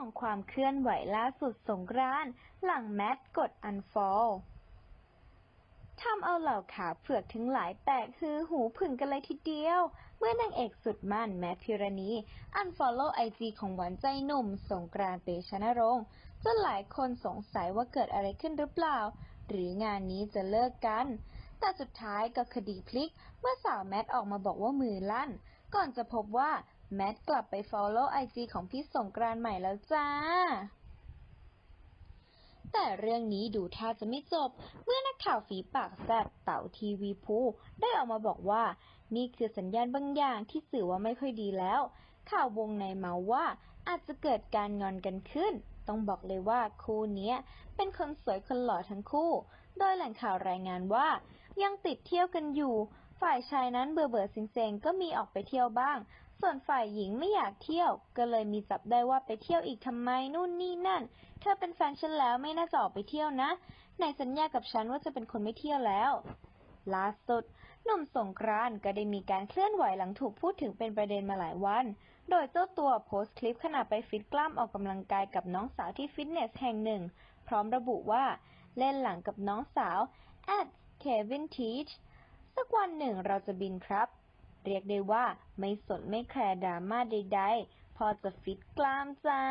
องความเคลื่อนไหวล่าสุดสงกรานต์หลังแมทกด unfollow ทำเอาเหล่าขาเผือกทั้งหลายแตกฮือหูผึ่งกันเลยทีเดียว เมื่อนางเอกสุดมั่นแมทพิรณี unfollow ไอจีของหวานใจหนุ่ม สงกรานต์เตชะนรงค์จนหลายคนสงสัยว่าเกิดอะไรขึ้นหรือเปล่า หรืองานนี้จะเลิกกัน แต่สุดท้ายก็คดีพลิก เมื่อสาวแมทออกมาบอกว่ามือลั่น ก่อนจะพบว่า แมทกลับไป follow ไอจีของพี่สงกรานต์ใหม่แล้วจ้า แต่เรื่องนี้ดูท่าจะไม่จบ เมื่อนักข่าวฝีปากแซบเต่าทีวีพูได้ออกมาบอกว่า นี่คือสัญญาณบางอย่างที่สื่อว่าไม่ค่อยดีแล้ว ข่าววงในมาว่าอาจจะเกิดการงอนกันขึ้น ต้องบอกเลยว่าคู่นี้เป็นคนสวยคนหล่อทั้งคู่ โดยแหล่งข่าวรายงานว่า ยังติดเที่ยวกันอยู่ ฝ่ายชายนั้นเบื่อเบื่อๆเซ็งก็มีออกไปเที่ยวบ้าง ส่วนฝ่ายหญิงไม่อยากเที่ยว ก็เลยมีจับได้ว่าไปเที่ยวอีกทำไมนู่นนี่นั่น เธอเป็นแฟนฉันแล้วไม่น่าจะออกไปเที่ยวนะไหนสัญญากับฉันว่าจะเป็นคนไม่เที่ยวแล้วล่าสุดหนุ่มสงกรานต์ก็ได้มีการเคลื่อนไหวหลังถูกพูดถึงเป็นประเด็นมาหลายวัน โดยเจ้าตัวโพสต์คลิปขณะไปฟิตกล้ามออกกำลังกายกับน้องสาวที่ฟิตเนสแห่งหนึ่ง พร้อมระบุว่าเล่นหลังกับน้องสาว at Kevin Teach สักวันหนึ่งเราจะบินครับ เรียกได้ว่าไม่สนไม่แคร์ดราม่าใดๆ พอจะฟิตกล้ามจ้า